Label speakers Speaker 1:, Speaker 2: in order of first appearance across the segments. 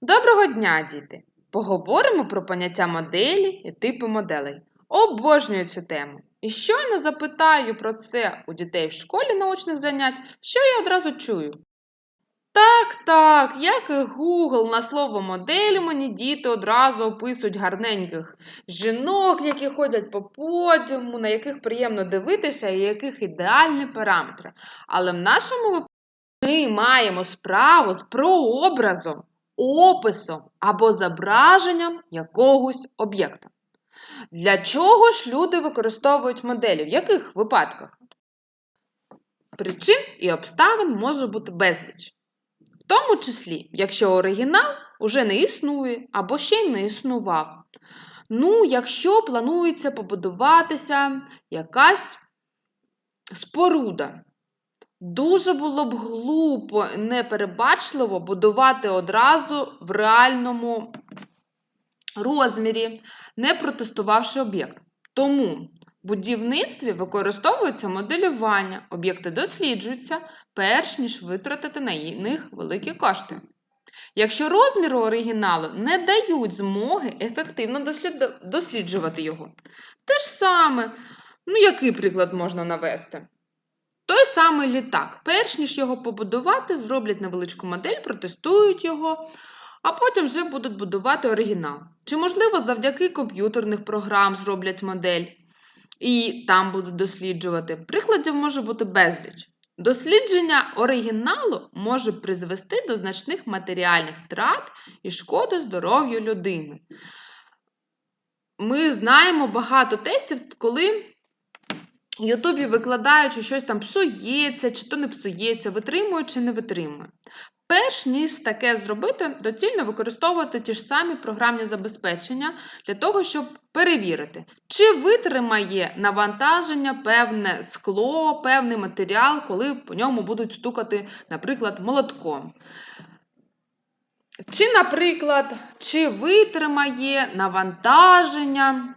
Speaker 1: Доброго дня, діти! Поговоримо про поняття моделі і типи моделей. Обожнюю цю тему. І щойно запитаю про це у дітей в школі научних занять, що я одразу чую. Так, так, як і Google на слово модель мені діти одразу описують гарненьких жінок, які ходять по подіуму, на яких приємно дивитися і яких ідеальні параметри. Але в нашому випадку ми маємо справу з прообразом описом або зображенням якогось об'єкта. Для чого ж люди використовують моделі? В яких випадках? Причин і обставин може бути безліч. В тому числі, якщо оригінал уже не існує або ще й не існував. Ну, якщо планується побудуватися якась споруда, Дуже було б глупо, неперебачливо будувати одразу в реальному розмірі, не протестувавши об'єкт. Тому в будівництві використовується моделювання, об'єкти досліджуються, перш ніж витратити на них великі кошти. Якщо розміри оригіналу не дають змоги ефективно досліджувати його. Те ж саме, ну який приклад можна навести? Той самий літак. Перш ніж його побудувати, зроблять невеличку модель, протестують його, а потім вже будуть будувати оригінал. Чи, можливо, завдяки комп'ютерних програм зроблять модель і там будуть досліджувати. Прикладів може бути безліч. Дослідження оригіналу може призвести до значних матеріальних втрат і шкоди здоров'ю людини. Ми знаємо багато тестів, коли Ютубі викладають, що щось там псується, чи то не псується, витримує чи не витримує. Перш ніж таке зробити, доцільно використовувати ті ж самі програмні забезпечення для того, щоб перевірити, чи витримає навантаження певне скло, певний матеріал, коли по ньому будуть стукати, наприклад, молотком. Чи, наприклад, чи витримає навантаження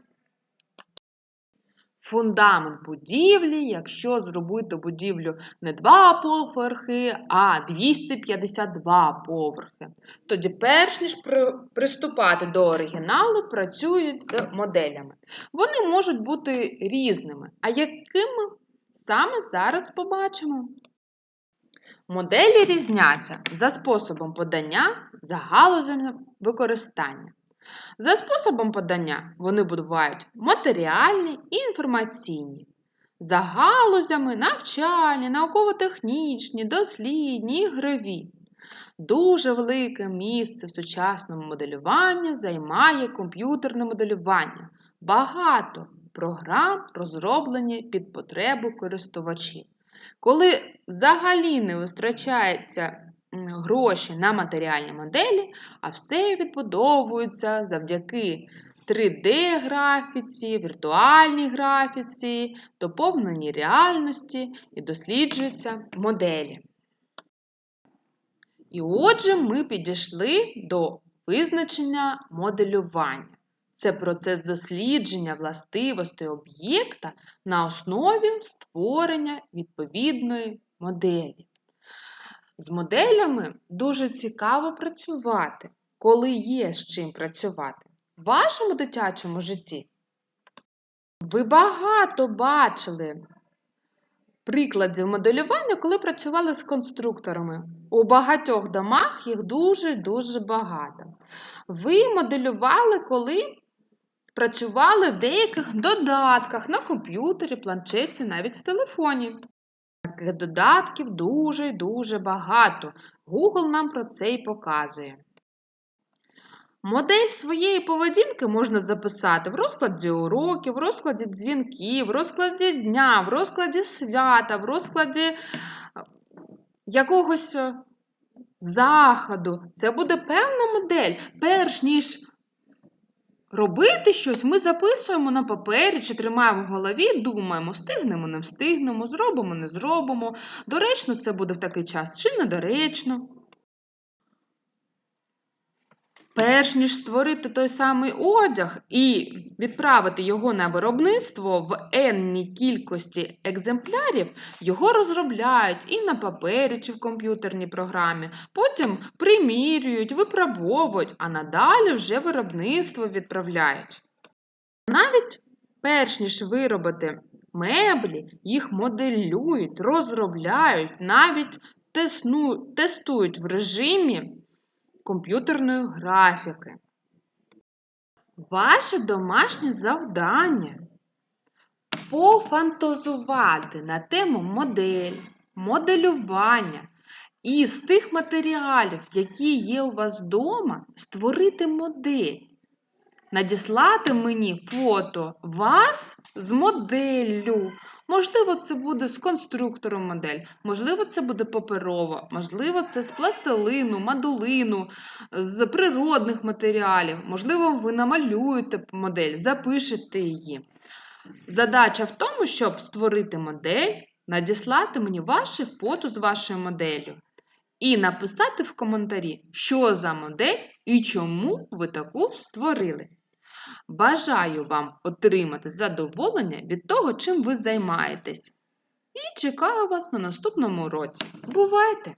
Speaker 1: фундамент будівлі, якщо зробити будівлю не 2 поверхи, а 252 поверхи. Тоді, перш ніж приступати до оригіналу, працюють з моделями. Вони можуть бути різними. А якими саме зараз побачимо? Моделі різняться за способом подання, за галузями використання. За способом подання вони бувають матеріальні і інформаційні. За галузями навчальні, науково-технічні, дослідні, ігрові. Дуже велике місце в сучасному моделюванні займає комп'ютерне моделювання. Багато програм розроблені під потребу користувачів. Коли взагалі не витрачається гроші на матеріальні моделі, а все відбудовується завдяки 3D-графіці, віртуальній графіці, доповненій реальності і досліджуються моделі. І отже, ми підійшли до визначення моделювання. Це процес дослідження властивостей об'єкта на основі створення відповідної моделі. З моделями дуже цікаво працювати, коли є з чим працювати. В вашому дитячому житті ви багато бачили прикладів моделювання, коли працювали з конструкторами. У багатьох домах їх дуже-дуже багато. Ви моделювали, коли працювали в деяких додатках на комп'ютері, планшеті, навіть в телефоні. Таких додатків дуже дуже багато. Google нам про це і показує. Модель своєї поведінки можна записати в розкладі уроків, в розкладі дзвінків, в розкладі дня, в розкладі свята, в розкладі е, якогось е, заходу. Це буде певна модель, перш ніж робити щось, ми записуємо на папері чи тримаємо в голові, думаємо, встигнемо, не встигнемо, зробимо, не зробимо. Доречно це буде в такий час чи недоречно. Перш ніж створити той самий одяг і відправити його на виробництво в енній кількості екземплярів, його розробляють і на папері чи в комп'ютерній програмі, потім примірюють, випробовують, а надалі вже виробництво відправляють. Навіть перш ніж виробити меблі, їх моделюють, розробляють, навіть тестують в режимі комп'ютерної графіки. Ваше домашнє завдання пофантазувати на тему модель, моделювання і з тих матеріалів, які є у вас вдома, створити модель. Надіслати мені фото вас з моделлю. Можливо, це буде з конструктором модель, можливо, це буде паперова, можливо, це з пластилину, мадулину, з природних матеріалів. Можливо, ви намалюєте модель, запишете її. Задача в тому, щоб створити модель, надіслати мені ваше фото з вашою моделлю і написати в коментарі, що за модель і чому ви таку створили. Бажаю вам отримати задоволення від того, чим ви займаєтесь. І чекаю вас на наступному уроці. Бувайте!